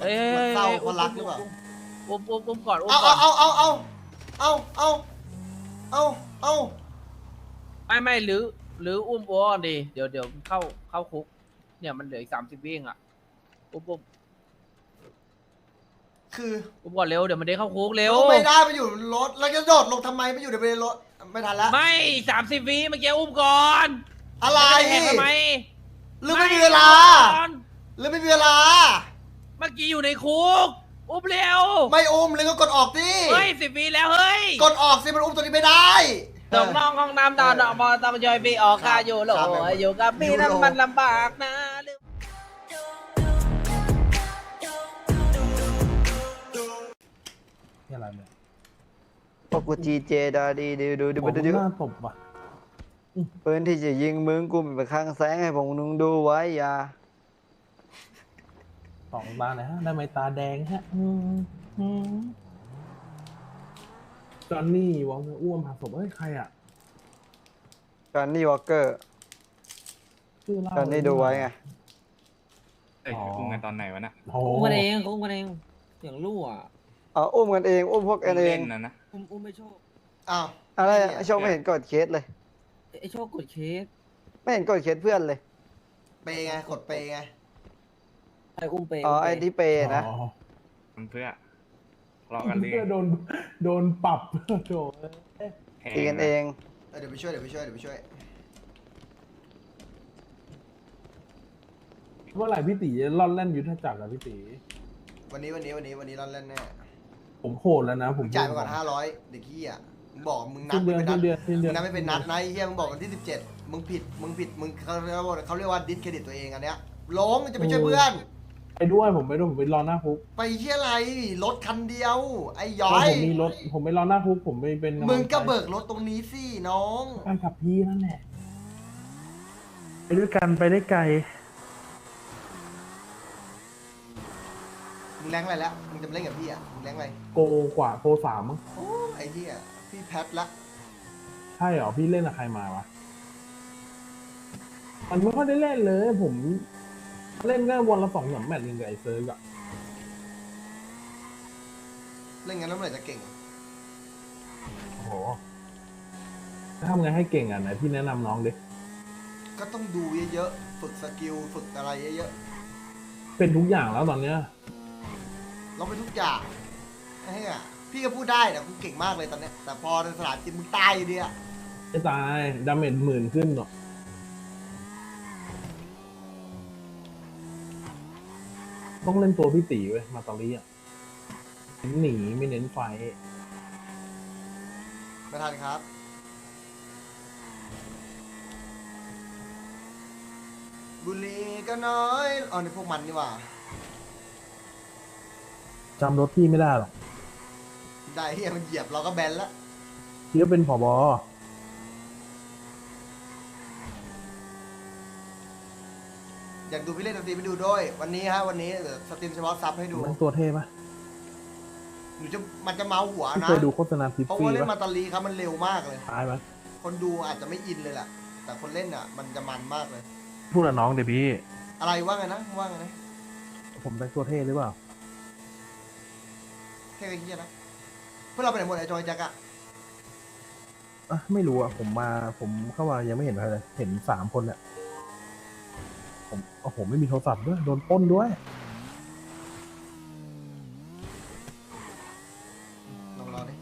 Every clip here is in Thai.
มันเอ้ย มันเศร้าอ้ยเพราะรักหรือเปล่าอุ้มอุ้มอุ้มก่อนอุ้มเอาก่เอาอนเอาเอาเอาเอาเอาเอาเอาไม่ไม่หรือ หรืออุ้มโอ้ก่อนดีเดี๋ยวเดี๋ยวเข้าเข้าคุก เนี่ยมันเหลืออีกสามสิบวิเองอะอุ้มอุ้มคืออุ้มก่อนเร็วเดี๋ยวมันได้เข้าคุกเร็ว ไม่ได้ไปอยู่รถแล้วจะโดดลงทำไมไม่อยู่ในรถไม่ทันแล้วไม่สามสิบวิเมื่อกี้อุ้มก่อนอะไร จะแทงทำไมหรือไม่มีเวลา ก่อนหรือไม่มีเวลา เมื่อกี้อยู่ในคุก อุ้มเร็วไม่อุ้มเลยก็กดออกดิเฮ้ยสิบวิแล้วเฮ้ยกดออกสิมันอุ้มตัวนี้ไม่ได้ส่งน้องห้องน้ำตอนออกมาต้องจอยพี่ออกค่าอยู่โหลครับอยู่กับพี่นั้นมันลำบากนะนี่อะไรเนี่ยพวกกูจีเจดาดีดูดูดูผมดูดูหน้าตบว่ะปืนที่จะยิงมึงกูมีไปข้างแสงให้พวกมึงดูไว้อย่า สองตาไหนฮะได้ไหมตาแดงฮะอืมอืมจอนนี่วองอ้วนผ่าศพเฮ้ยใครอะจอห์นนี่วอลเกอร์ชื่อเล่าจอห์นนี่ดูไว้ไงเอ้ยอ๋ออุ้มกันตอนไหนวะน่ะโอ้อุ้มกันเองเขาอุ้มกันเองเสียงรั่วเอาอุ้มกันเอง อุ้มพวกกันเอเล่งนนะนะ อุ้มอุ้มไม่โชคอ้าว อะไรอะไอโชคไม่เห็นกดเคสเลย ไอ้โชคกดเคสไม่เห็นกดเคสเพื่อนเลย เปย์ไงกดเปย์ไง ไอ้อุ้มเปย์อ๋อมไอเปย์ที่เปย์นะอ๋อมันเพื่อทะเลาะกันเรื่อเพื่องโดนโดนปรับโดนแพงตีกันเองเออเดี๋ยวไปช่วยเดี๋ยวไปช่วยเดี๋ยวไปช่วยเมื่อไหร่พี่ตีจะล่อนเล่นยุทธจักรอะพี่ตีวันนี้วันนี้วันนี้วันนี้เราเล่นแน่ผมโหดแล้วนะ ผมจ่ายไปก่อนห้าร้อยเด็กขี้อะมึงบอกมึงนัสิ้ดนเดือนไม่สิ้นนัดเดือนสิ้นเดืมึอนงนัดไม่เป็นนัดนะไอ้เฮียมึงบอกวันที่สิบเจ็ดมึงผิดมึงผิดมึงเขาเรียกว่าเขาเรียกว่าดิสเครดิตตัวเองอันเนี้ยหลงจะไปช่วยเพื่อน ไปด้วยผมไปด้วยผมไปรอหน้าคุกไปเฮียอะไรรถคันเดียว ไอ้ย้อแล้วยผมมีรถผมไปรอหน้าคุกผมไปเป็นมึงก็เบิกรถตรงนี้สิน้องไปกับพี่นั่นแหละไปด้วยกันไปได้ไกลมึงแรงอะไรแล้วมึงจะมาเล่นกับพี่อะมึงแรงอะไรโกกว่าโกสามมั้งโอ้ไอ้เฮียพี่แพทละใช่เหรอพี่เล่นกับใครมาวะมันไม่ค่อยได้เล่นเลย ผม เล่นแค่วันละสองสามแมตช์เองกับไอ้เซิร์กอะเล่นกันแล้วเมื่อไหร่จะเก่งโอ้โหจะทำไงให้เก่งอะไหนพี่แนะนำน้องดิ ก็ต้องดูเยอะๆ ฝึกสกิล ฝึกอะไรเยอะเป็นทุกอย่างแล้วตอนเนี้ยๆเราไปทุกอย่างไอ้เฮียพี่ก็พูดได้แต่กูเก่งมากเลยตอนเนี้ยแต่พอในสนามจริงมึงตายอยู่ดีอะไม่ตายดาเมจหมื่นขึ้นหรอก ต้องเล่นตัวพี่ตีเว้ยมาตอรี่อะเน้นหนีไม่เน้นไฟไม่ทันครับ บุหรีก็น้อยอ๋อในพวกมันนี่หว่า จำรถพี่ไม่ได้หรอกได้เฮียมันเหยียบเราก็แบนละพี่ก็เป็นผบอ ยากดูพี่เล่นดนตรีไปดูด้วย วันนี้ฮะวันนี้เดี๋ยวสตรีมเฉพาะซับให้ดูมันตัวเท่ปะหนูจะมันจะเมาหัวพี่นะ เคยดูโฆษณาทิปเพราะฟี่ว่าเล่นปะมาตาลีครับมันเร็วมากเลย ตายไหมคนดูอาจจะไม่อินเลยแหละแต่คนเล่นอะ มันจะมันมากเลย พูดกับน้องเดี๋ยวพี่ อะไรว่าไงนะว่าไงนะผมแต่งตัวเท่หรือเปล่า แค่ไอ้เฮียนะเพื่อนเราไปไหนหมดไอ้จอยแจ็คอะอะ ไม่รู้อะ ผมมาผมเข้ามายังไม่เห็นใครเลย เห็นสามคนเนี่ย ผมโอ้โหไม่มีโทรศัพท์ด้วยโดนปล้นด้วย ลองรอดิ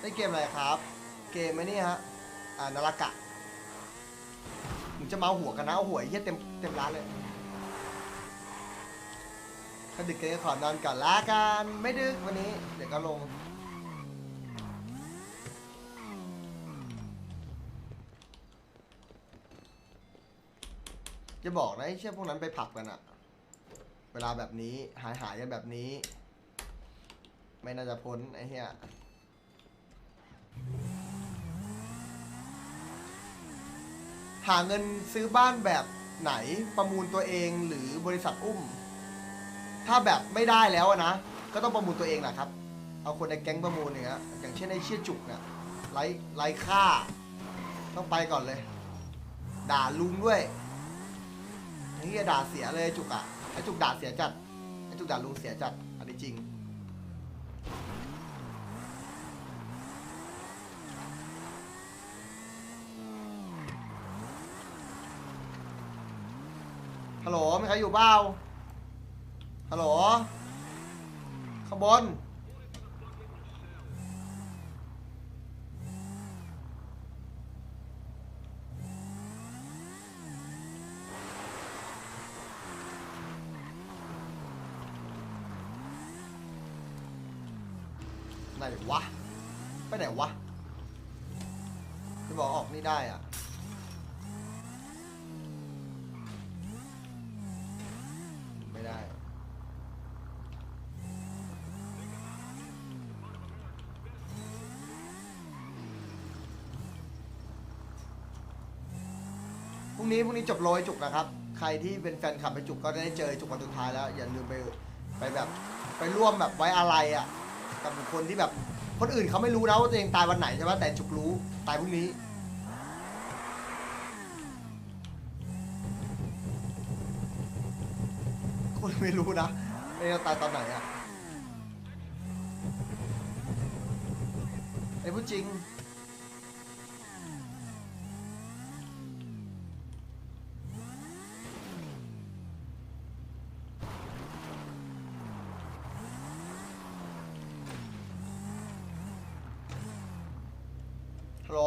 ได้เกมอะไรครับ เกมไอ้นี่ฮะ อ่านาฬกะมึงจะเมาหัวกันนะเอาหัวไอ้เหี้ยเต็มเต็มร้านเลย ถ้าดึกกันก็ขอนอนก่อนละกัน ไม่ดึกวันนี้ เดี๋ยวก็ลง จะบอกนะไอ้เชี่ยพวกนั้นไปผับกันอะเวลาแบบนี้หายหายกันแบบนี้ ไม่น่าจะพ้นไอ้เหี้ยหาเงินซื้อบ้านแบบไหนประมูลตัวเองหรือบริษัทอุ้ม ถ้าแบบไม่ได้แล้วอะนะ ก็ต้องประมูลตัวเองแหละครับ เอาคนในแก๊งประมูลอย่างเงี้ยอย่างเช่นไอ้เชี่ยจุกเนี่ยไร้ไร้ค่า ต้องไปก่อนเลย ด่าลุงด้วยไอ้เหี้ยด่าเสียเลยจุกอะไอ้จุกด่าเสียจัดไอ้จุกด่าลุงเสียจัด อันนี้จริง ฮัลโหลมีใครอยู่เปล่า ฮัลโหลข้างบน ไหนวะ ไปไหนวะที่บอกออกนี่ได้อะ ไม่ได้ พ รุ่งนี้พรุ่งนี้จบโรยจุกนะครับ ใครที่เป็นแฟนคลับไปจุกก็ได้เจอจุกวันสุดท้ายแล้ว อย่าลืมไปไปแบบไปร่วมแบบไว้อะไรอะกับบุคคลที่แบบคนอื่นเขาไม่รู้นะว่าตัวเองตายวันไหนใช่ไหมแต่จุกรู้ตายพรุ่งนี้ คนไม่รู้นะไม่รู้ตายตอนไหนอะไอ้พูดจริง ฮัลโหล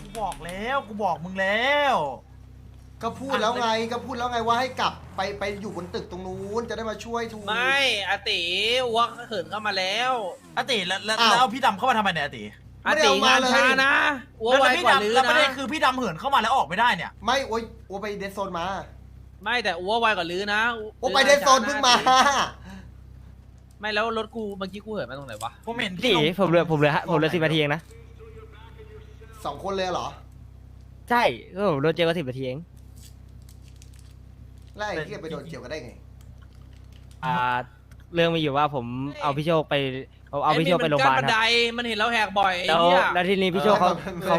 กูบอก แล้วกูบอกมึงแล้ว ก็พูดแล้วไงก็พูดแล้วไงว่าให้กลับไปไปอยู่บนตึกตรงนู้นจะได้มาช่วยทูไม่อาติอ้วกเหินเข้ามาแล้วอาติแล้วแล้วอ้าว แล้วเอาพี่ดำเข้ามาทำไมเนี่ยอาติไม่อาได้ติเอามางานเลย ช้านะอ้วแล้วไวพี่กว่าดำลือแล้วประเด็นนะคือพี่ดำเหินเข้ามาแล้วออกไม่ได้เนี่ย ไม่โอ้ยโอ้ไปเดซโซนมาไม่แต่อ้วไวกว่าลือนะโอ้ไปเดซโซนเพิ่งมา ไม่แล้วรถกูเมื่อกี้กูเหินมาตรงไหนวะผมเห็นพี่ลงผมเหลือผมเหลือผมเหลือสิบนาทีเองนะสองคนเลยเหรอ ใช่ก็ผมโดนเจอก็สิบนาทีเองแล้วไอ้ที่ไปโดนเกี่ยวกันได้ไง อ่า เรื่องมีอยู่ว่าผมเอาพี่โชคไปผมเอาพี่โชคไปโรงพยาบาลไอ้นี่มันกั้นบันคได รับมันเห็นเราแหกบ่อยไอ้แล้วเหี้ยแล้วทีนี้พี่โชคเขาออเขา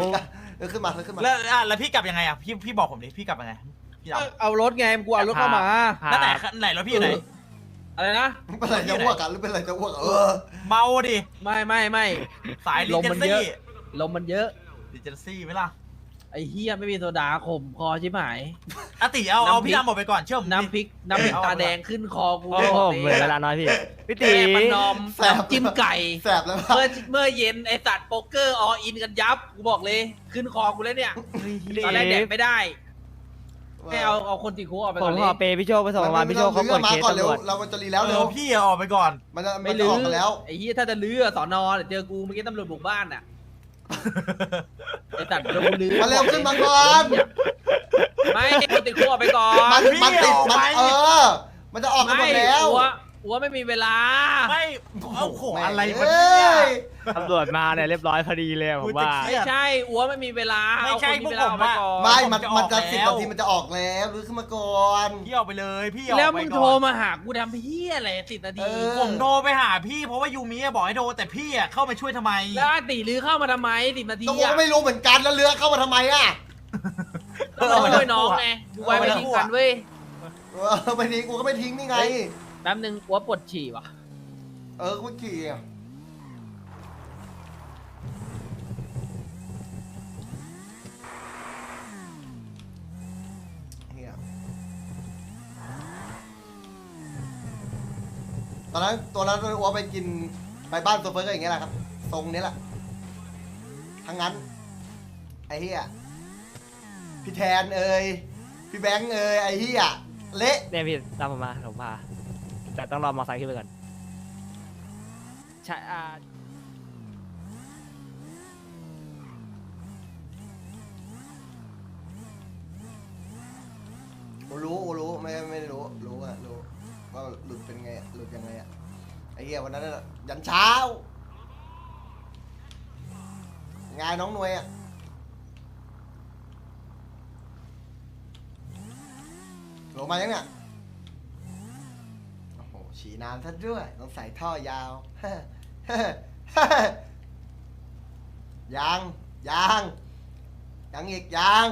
เออขึ้นมาเออขึ้นมาแล้วอะแล้วพี่กลับยังไงอะพี่พี่บอกผมดิพี่กลับยังไงพี่ดำเอารถไงกูเอารถเข้ามา พาแล้วไหนไหนแล้วพี่อยู่ไหน อะไรนะ เป็นไรจะอ้วกกันหรือเป็นไรจะอ้วกอะเออเมาดิ ไม่ไม่ไม่ สายลิลมเจมันนเยซี่อะ ลมมันเยอะ ลิเจนซี่ไหมล่ะ ไอ้เฮียไม่มีโซดาข่มคอชิบหาย อาติเอาเอาน้ำพริก พี่ดำบอกไปก่อนเชื่อผมดิน้ำพริกน้ำพริกเอาตาเอาแดงขึ้นคอกูโอ้โหผมเหลือเวลาน้อยพี่พี่แตตีมันนอมแสบ น้ำจิ้มไก่ แสบแล้วเมื่อเมื่อเย็นไอสัตว์โป๊กเกอร์ออินกันยับกูบอกเลย ขึ้นคอกูแล้วเนี่ยตอนแรกแดกไม่ได้ให้เอาเอาคนติดคุกออกไปผก่อมนเลขอยเปย์พี่โชคไปส่งโรงพยาบาลพี่โชคเขากดมาเคสก่อนเร็ตำรววจเรามันจะรีแล้วเร็เอวอพี่อะออกไปก่อน มันจะมัไม่นจะลื้อออกกันแล้ว ไอ้เฮียถ้าจะลื้ออะสอนอเดี๋ยวเจอกูเมื่อกี้ตำรวจบุกบ้านอะ ไอสัตว์โดนลื้อมาเร็วขึ้นมาก่อนไม่คนติดคุกออกไปก่อนมันพี่มันติดออกมันไปเออ มันจะออกกันหมดแล้วอัว อัวไม่มีเวลา ไม่เอาโหอะไรแม่วะงเนี่ยอ้ยตำรวจมาเนี่ยเรียบร้อยพอดีเลยผมว่ากูจะเครีไม่ยดใช่ อัวไม่มีเวลาไม่ใช่เอาคนมีเวลาออกไปก่อนไม่มันจะออกมันจะแล้วสิบนาทีมันจะออกแล้วรื้อขึ้นมาก่อน พี่ออกไปเลยพี่ออกแล้วไปมึงก่อนโทรมาหากูทำเฮียอะไรสิบนาทีเออ ผมโทรไปหาพี่เพราะว่ายูมิอะบอกให้โทรแต่พี่อะเข้ามาช่วยทำไม แล้วอาติลือเข้ามาทำไมสิบนาทีก็ผมอะก็ไม่รู้เหมือนกันแล้วเรือเข้ามาทำไมอะต้องมาช่วยน้องไงดูไว้ไม่ทิ้งกันเว้ยเออไม่ทิ้งกูก็ไม่ทิ้งนี่ไง แป๊บนึงอัวปวดฉี่ว่ะ เออกูขี่อะเหี้ยตอนนั้นตัวนั้นอัวไปกินไปบ้านโซเฟอร์ก็อย่างเงี้ยแหละครับ ทรงนี้แหละ ทั้งนั้น ไอ้เหี้ยพี่แทนเอ่ยพี่แบงค์เอ่ยไอ้เหี้ยเละ เนี่ยพี่ตามผมมาผมพา แต่ต้องรอมอเตอร์ไซค์ขึ้นไปก่อนใช่อ่ากูรู้กูรู้ไม่ไม่ได้รู้รู้อะรู้ว่าหลุดเป็นไงอะหลุดยังไงอะไอ้เหี้ยวันนั้นน่ะยันเช้าไงน้องหนวยอะลงมายังเนี่ยโอ้โห ฉี่น้ำท่านด้วยต้องใส่ท่อยาว ยังยังยังอีกยัง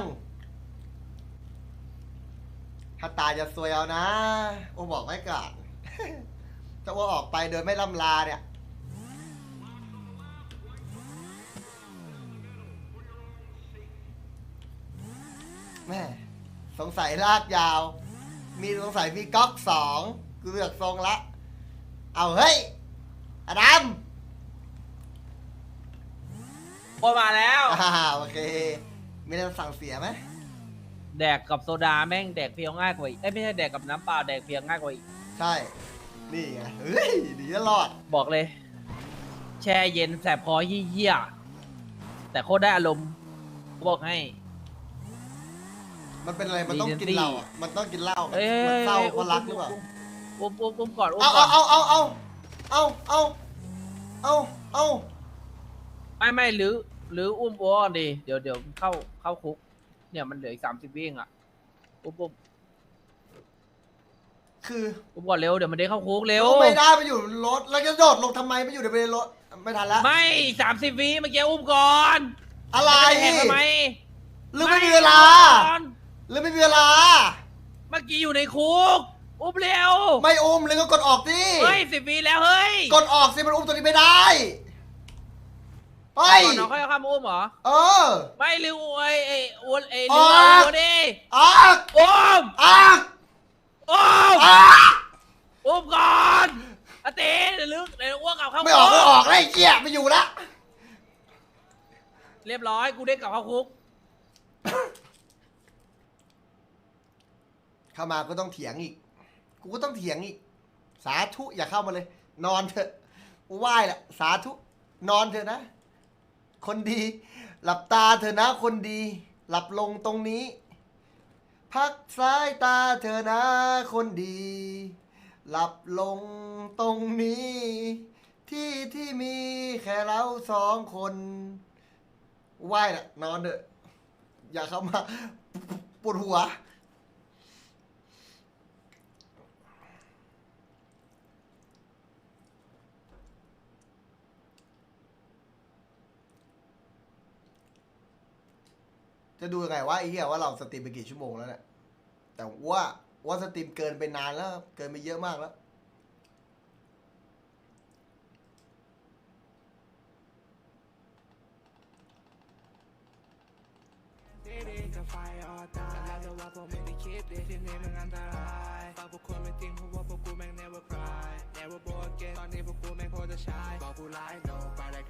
ถ้าตายจะซวยเอานะ โอ้บอกไว้ก่อนถ้าว่าออกไปโดยไม่ล่ำลาเนี่ย แม่สงสัยลากยาว มีสงสัยมีก๊อกสองกูเลือกทรงละ เอาเฮ้ยอดัมโอมาแล้ว อ่าโอเคมีอะไรสั่งเสียไหมแดกกับโซดาแม่งแดกเพียวง่ายกว่าอีกเอ้ยไม่ใช่แดกกับน้ำเปล่าแดกเพียวง่ายกว่าอีกใช่ นี่ไงเฮ้ยดีจะรอด บอกเลย แช่เย็นแสบคอเยี่ยๆแต่โคตรได้อารมณ์บอกให้ มันเป็นอะไรมันต้องกิน Legendary เหล้าอะมันต้องกินเหล้าเอ้ยมันเศร้าอ้ยเพราะรักหรือเปล่า อมอุ้มอุ้มก่อนอุ้มเอาก่เอาอนเอาเอาเอาเอาเอาเอาเอาไม่ไม่หรือ หรืออุ้มอ้อนดิเดี๋ยวเดี๋ยวเข้าเข้าคุก เนี่ยมันเหลืออีกสามสิบวิเองอะอุ้มอุ้มคืออุ้มก่อนเร็วเดี๋ยวมันได้เข้าคุกเร็ว ไม่ได้ไปอยู่รถแล้วจะโดดลงทำไมไปอยู่ในรถไม่ทันแล้วไม่สามสิบวิเมื่อกี้อุ้มก่อนอะไรจะแทงทำไมหรือไม่มีเวลาก่อนหรือไม่มีเวลา เมื่อกี้อยู่ในคุก อุ้มเร็วไม่อุ้มเลยก็กดออกดิเฮ้ยสิบวิแล้วเฮ้ยกดออกสิมันอุ้มตัวนี้ไม่ได้เฮ้ยก่อนน้องค่อยเอาข้ามอุ้มเหรอเออไม่ลืมไอ้ไอ้อ้วนไอ้อลือมกเอาอ้วนดิออกอุ้มออกอุ้มออกอุ้มก่อนอาเต้เดี๋ยวลึกเดี๋ยวอ้วกกลับเข้าไม่ออกคุไม่ออกแล้วไอ้เหี้ยไม่อยู่ละเรียบร้อยกูได้กลับเข้าคุกเข้ามาก็ต้องเถียงอีก กูก็ต้องเถียงอีก สาธุอย่าเข้ามาเลย นอนเถอะกูไหว้แหละสาธุนอนเถอะนะ คนดี หลับตาเถอะนะ คนดี หลับลงตรงนี้ พักสายตาเถอะนะ คนดี หลับลงตรงนี้ ที่ที่มีแค่เราสองคนไหว้แหละนอนเถอะอย่าเข้ามาปวดหัว จะดูยังไงว่าไอ้เหี้ยว่าเราสตรีมไปกี่ชั่วโมงแล้วเนี่ยแต่ว่าว่าสตรีมเกินไปนานแล้ว เกินไปเยอะมากแล้วไม่ใช่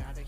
ไ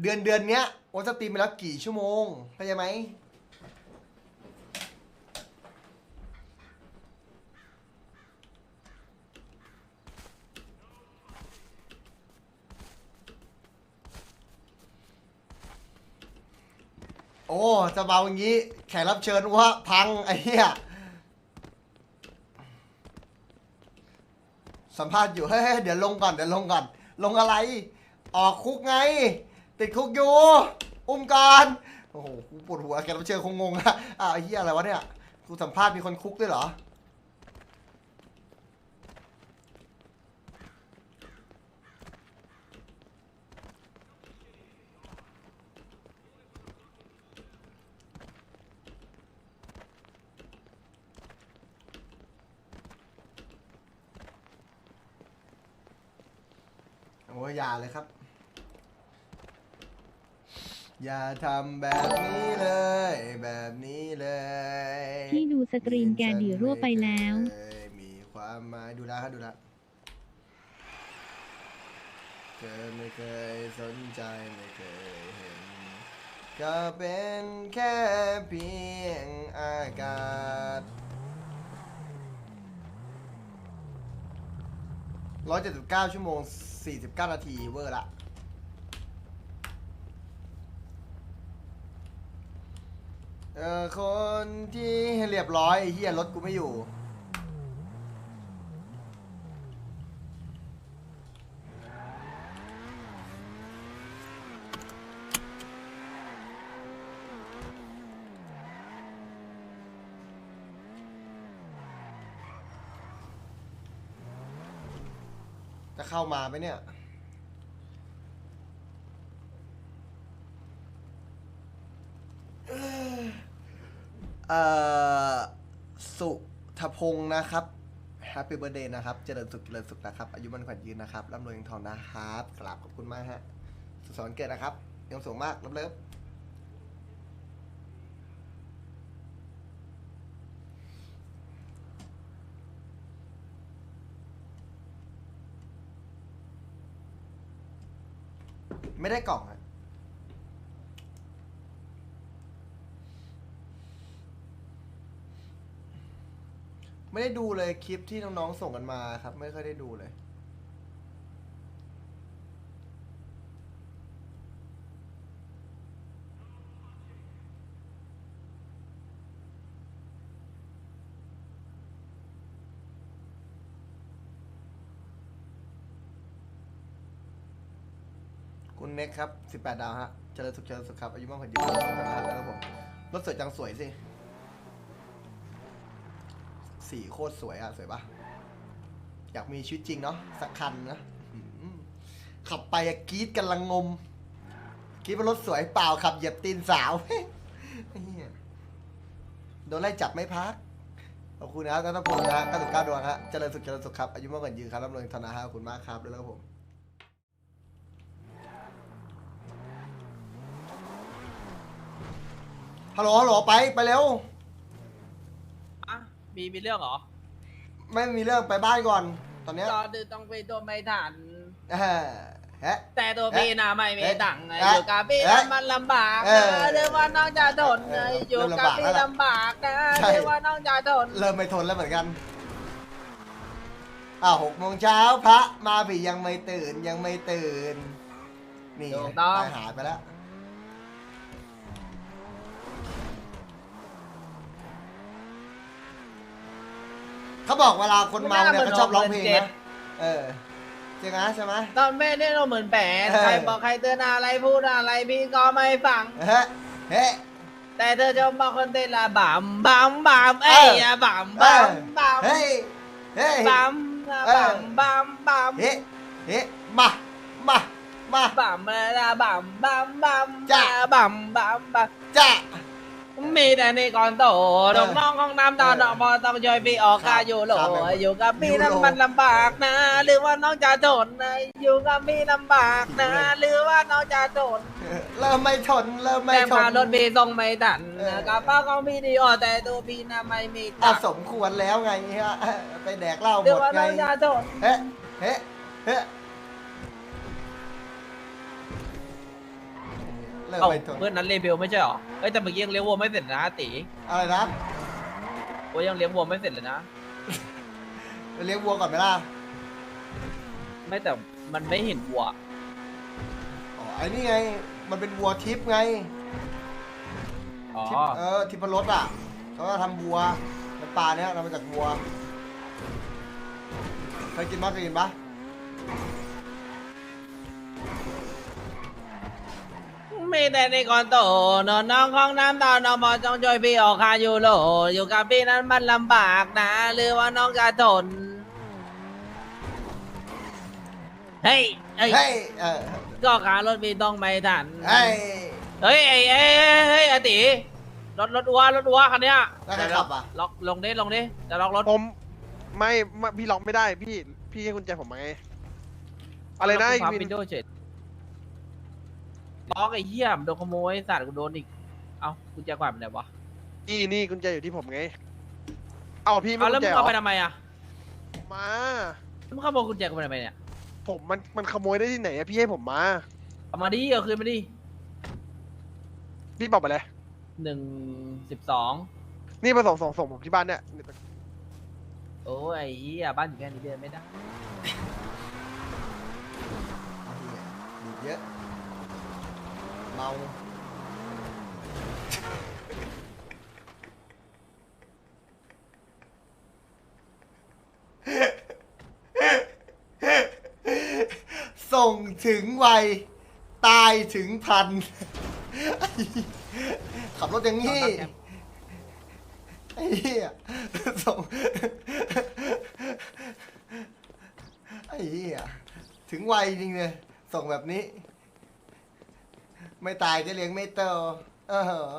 เดือนเดือนเนี้ยว่าสตรีมไปแล้วกี่ชั่วโมงเข้าใจไหมโอ้จะเบาอย่างนี้ แขกรับเชิญว่าพังไอ้เหี้ยสัมภาษณ์อยู่เฮ้ยเดี๋ยวลงก่อนเดี๋ยวลงก่อน ลงอะไร ออกคุกไง ติดคุกอยู่ อุ้มก่อนโอ้โหกูปวดหัวแกรับเชิญคงงงอะอ้าวไอ้เหี้ยอะไรวะเนี่ยกูสัมภาษณ์มีคนคุกด้วยเหรอ โอ้ยอย่าเลยครับ อย่าทำแบบนี้เลย แบบนี้เลยที่ดูสตรีมแกดีรั่วไปแล้วไม่เคยมีความหมายดูแลครับดูแลเธอไม่เคยสนใจไม่เคยเห็น ก็เป็นแค่เพียงอากาศร้อยเจ็ดสิบเก้าชั่วโมงสี่สิบเก้านาทีเวอร์ละ เออคนที่เรียบร้อยไอ้เฮียรถกูไม่อยู่ จะเข้ามาไหมเนี่ย เอ่อสุทพงศ์นะครับแฮปปี้เบ t ร์ a เดย์นะครับ เจริญสุขเจริญสุขนะครับ อายุมันขวัญยืนนะครับร่ำรวยเงินทองนะครับกราบขอบคุณมากฮะ สุขสันต์เกิดนะครับยังสูงมากเลิฟไม่ได้กล่องอะ ไม่ได้ดูเลยคลิปที่น้องๆส่งกันมาครับ ไม่เคยได้ดูเลย คุณเน็กครับ 18 ดาวฮะ เจริญสุขเจริญสุขครับ อายุมากกว่ายืนนะครับผมรถสวยจังสวยสิ สีโคตรสวยอะสวยปะอยากมีชีวิตจริงเนาะสักคันนะขับไปอะกรีดกันลังงมกรีดว่ารถสวยเปล่าขับเหยียบตีนสาวโดนไล่จับไม่พักขอบคุณนะครับท่านพงศ์นะ99ดวงฮะเจริญสุขเจริญสุขครับอายุมากกว่ายืนครับร่ำรวยธนาฮะขอบคุณมากครับด้วยแล้วผมฮัลโหลฮัลโหลไปไปเร็ว มีมีเรื่องเหรอไม่มีเรื่องไปบ้านก่อน ตอนเนี้ยตอนดึกต้องไปโดนไม่ทัน เออฮะ แต่ตัวพี่น่ะไม่มีตังค์เอ๊ะอยู่กับพี่เอ๊ะมันลำบากเออนะเรื่องว่าน้องจะทนเอออยู่เริ่มกับลำบากพี่แล้วล่ะลำบากนะใช่ เรื่องว่าน้องจะทนเริ่มไม่ทนแล้วเหมือนกันอ้าวหกโมงเช้าพระมาผียังไม่ตื่นยังไม่ตื่น นี่ถูกต้องตายหายไปแล้ว เขาบอกเวลาคนเมาเนี่ยเขาชอบร้องเพลงนะเออจริงนะใช่ไหม ตอนแม่ได้เราเหมือนแปดเออ ใครบอกใครเตือนอะไรพูดอะไรพี่ก็ไม่ฟัง เฮ้เฮ้ แต่เธอจะบอกคนเต้นละบัมบัมบัมเอ้ยอะบัมบัมบัมเฮ้เฮ้บัมเออบัมบัมบัมเฮ้เฮ้มามามา บัมละบัมบัมบัมจ้ะบัมบัมบัมจ้ามี แต่ในก่อนโตเออน้องๆของน้ำตาเออน้องพอต้องช่วยพี่ออกครัค่าบอยู่โหลครับอยู่กับพี่ยูโรนั้นมันลำบากนะ หรือว่าน้องจะทนนะอยู่กับพี่ลำบากนะ หรือว่าน้องจะทนเริ่มไม่ทนเริ่มไม่แต่ทนพารถพี่ส่งไม่ทันเออนะกระเป๋าของพี่ดีออแต่ตัวพี่น่ะไม่มีอะตังค์สมควรแล้วไงฮะไปแดกเหล้าหหรืมอดว่าไงน้องจะทน เฮ้เฮ้เฮ้ เริ่มเอ้าไม่ทนเพื่อนนั้นเลเบลไม่ใช่หรอเอ้ยแต่เมื่อกี้ยังเลี้ยงวัวไม่เสร็จนะตีอะไรนะวัวยังเลี้ยงวัวไม่เสร็จเลยนะ ไปเลี้ยงวัวก่อนไหมล่ะไม่แต่มันไม่เห็นวัว อ๋อไอ้นี่ไง มันเป็นวัวทิพย์ไงอ๋อทิพย์เออทิพรสอะเขาก็ทำวัวน้ำปลาเนี้ยทำมาจากวัวเคยกินปะเคยกินปะ มีแต่ในก่อนโตนอนน้องของน้ำตาน้องพอจงช่วยพี่ออกค่าอยู่โหลอยู่กับพี่นั้นมันลำบากนะ หรือว่าน้องจะทน เฮ้ยเฮ้ยเฮ้ยเออก็ขารถพี่ต้องไม่ทัน เฮ้ยเฮ้ยเฮ้ยเฮ้ยเฮ้ยเฮ้ยอาติรถรถอัวรถอัวคันเนี้ยแล้วใครขับอะล็อกลงดิลงดิจะล็อกรถผมไม่ไม่พี่ล็อกไม่ได้พี่พี่ให้กุญแจผมมาไงอะไรนะล็อีอกกวิวินนโดว์เฉย ล็อกไอ้เหี้ยมโดนขโมยไอ้สัตว์กูโดนอีก เอ้ากูจะกวาดไปไหนวะนี่นี่กุญแจอยู่ที่ผมไง เอาพี่ไม่เอาแล้วกุมึงเอาไปทำไมอะมา มึงขโมยกุญแจกูไปทำไมเนี่ย ผมมันมันขโมยได้ที่ไหนอะพี่ให้ผมมา เอามาดิเอาคืนมาดิพี่บอกไปเลย หนึ่งสิบสองนี่มาส่งส่งส่งผมที่บ้านเนี่ยโอ้ยไอ้เหี้ยบ้านอยู่แค่นี้เดินไม่ได้ เยอะ เมาส่งถึงวัย ตายถึงพัน ขับรถอย่างนี้ไอ้เหี้ยส่งไอ้เหี้ยถึงวัยจริงเลย ส่งแบบนี้ ไม่ตายก็เลี้ยงไม่โตเออ